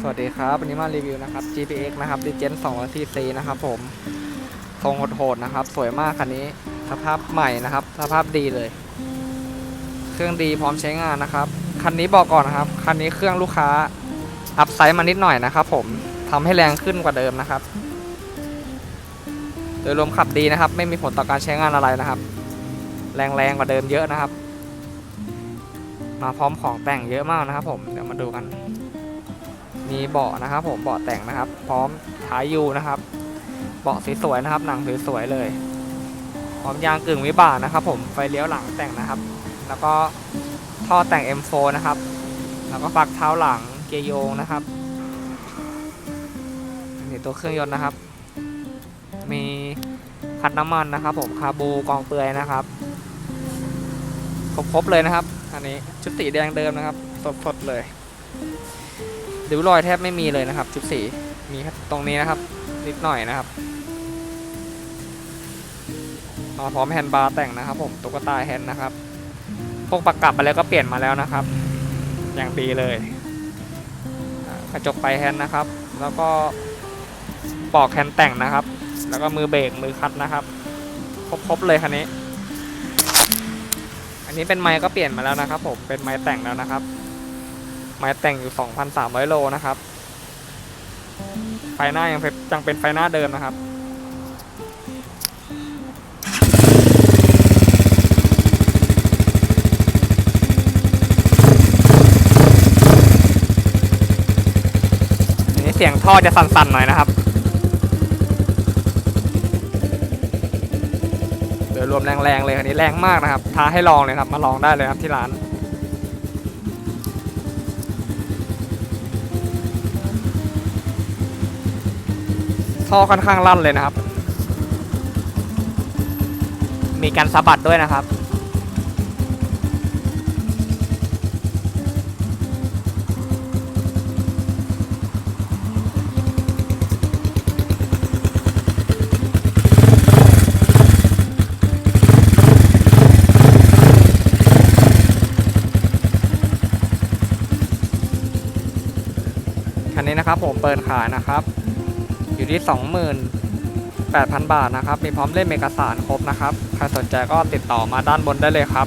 สวัสดีครับ วันนี้มารีวิวนะครับ GPX นะครับ Legend 2 4 c นะครับผม ทรงโหดๆนะครับ สวยมากคันนี้ สภาพใหม่นะครับ สภาพดีเลย เครื่องดีพร้อมใช้งานนะครับ คันนี้บอกก่อนนะครับ คันนี้เครื่องลูกค้า อัพไซส์มานิดหน่อยนะครับผมทำให้แรงขึ้นกว่าเดิมนะครับ โดยรวมขับดีนะครับ ไม่มีผลต่อการใช้งานอะไรนะครับ แรงๆกว่าเดิมเยอะนะครับ มาพร้อมของแต่งเยอะมากนะครับผม เดี๋ยวมาดูกัน มีเบาะนะครับ ผมเบาะแต่งนะครับ พร้อมท้ายยูนะครับเบาะสวยๆนะครับ หนังสวยๆเลย พร้อมยางกึ่งวิบากนะครับ ผมไฟเลี้ยวหลังแต่งนะครับ แล้วก็ท่อแต่ง M4 นะครับ แล้วก็ปลั๊กเท้าหลังเกียร์โยงนะครับนี่ตัวเครื่องยนต์นะครับ มีคันน้ำมันนะครับ ผมคาบูกองเปลือยนะครับครบๆเลยนะครับ อันนี้ชุดสีแดงเดิมนะครับ สดๆเลย ริ้วรอยแทบไม่มีเลยนะครับชุดสีมีแค่ตรงนี้นะครับนิดหน่อยนะครับมาพร้อมแฮนด์บาร์แต่งนะครับ ผมตุ๊กตาแฮนด์นะครับ พวกประกับอะไรก็เปลี่ยนมาแล้วนะครับ อย่างดีเลยกระจกไฟแฮนด์นะครับ แล้วก็ปอกแฮนด์แต่งนะครับ แล้วก็มือเบรกมือคัดนะครับครบๆเลยคันนี้ อันนี้เป็นไม้ก็เปลี่ยนมาแล้วนะครับ ผมเป็นไม้แต่งแล้วนะครับ ไม้แต่งอยู่ 2,300 โลนะครับ ไฟหน้ายังเป็นยังเป็นไฟหน้าเดิมนะครับเสียงท่อจะสั่นๆหน่อยนะครับโดยรวมแรงๆเลยคันนี้แรงมากนะครับ ท้าให้ลองเลยครับ มาลองได้เลยครับที่ร้าน ท่อค่อนข้างลั่นเลยนะครับ มีการสะบัดด้วยนะครับ คันนี้นะครับผมเปิดขายนะครับ อยู่ที่ 28,000 บาทนะครับ มีพร้อมเล่มเอกสารครบนะครับ ใครสนใจก็ติดต่อมาด้านบนได้เลยครับ